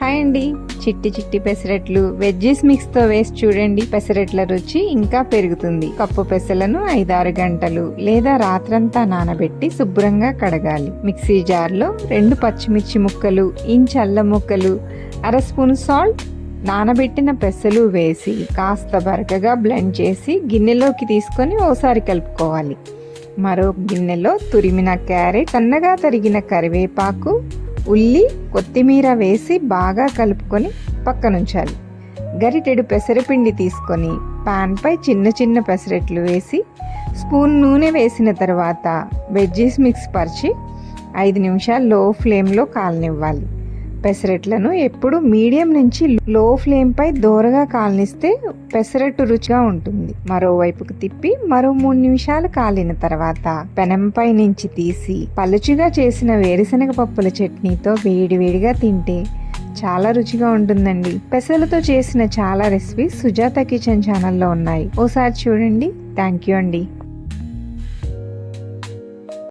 Hi అండి. చిట్టి చిట్టి పెసరట్లు. వెజ్జెస్ మిక్స్తో వేసి చూడండి. పెసరట్ల రుచి ఇంకా పెరుగుతుంది. కప్పు పెసలను ఐదారు గంటలు లేదా రాత్రంతా నానబెట్టి శుభ్రంగా కడగాలి. మిక్సీ జార్లో రెండు పచ్చిమిర్చి ముక్కలు ఇంచ్ అల్లం ముక్కలు అర స్పూన్ సాల్ట్ నానబెట్టిన పెసలు వేసి కాస్త బరకగా బ్లెండ్ చేసి గిన్నెలోకి తీసుకొని ఓసారి కలుపుకోవాలి. మరో గిన్నెలో తురిమిన క్యారెట్ సన్నగా తరిగిన కరివేపాకు ఉల్లి కొత్తిమీర వేసి బాగా కలుపుకొని పక్కనుంచాలి. గరిటెడు పెసరపిండి తీసుకొని పాన్పై చిన్న చిన్న పెసరట్లు వేసి స్పూన్ నూనె వేసిన తర్వాత వెజ్జీస్ మిక్స్ పరిచి ఐదు నిమిషాలు లో ఫ్లేమ్లో కాలనివ్వాలి. పెసరట్లను ఎప్పుడు మీడియం నుంచి లో ఫ్లేమ్పై దోరగా కాలనిస్తే పెసరట్టు రుచిగా ఉంటుంది. మరోవైపుకు తిప్పి మరో మూడు నిమిషాలు కాలిన తర్వాత పెనంపై నుంచి తీసి పలుచుగా చేసిన వేరుశనగ పప్పుల చట్నీతో వేడివేడిగా తింటే చాలా రుచిగా ఉంటుందండి. పెసలతో చేసిన చాలా రెసిపీస్ సుజాత కిచెన్ ఛానల్లో ఉన్నాయి. ఓసారి చూడండి. థ్యాంక్ యూ అండి.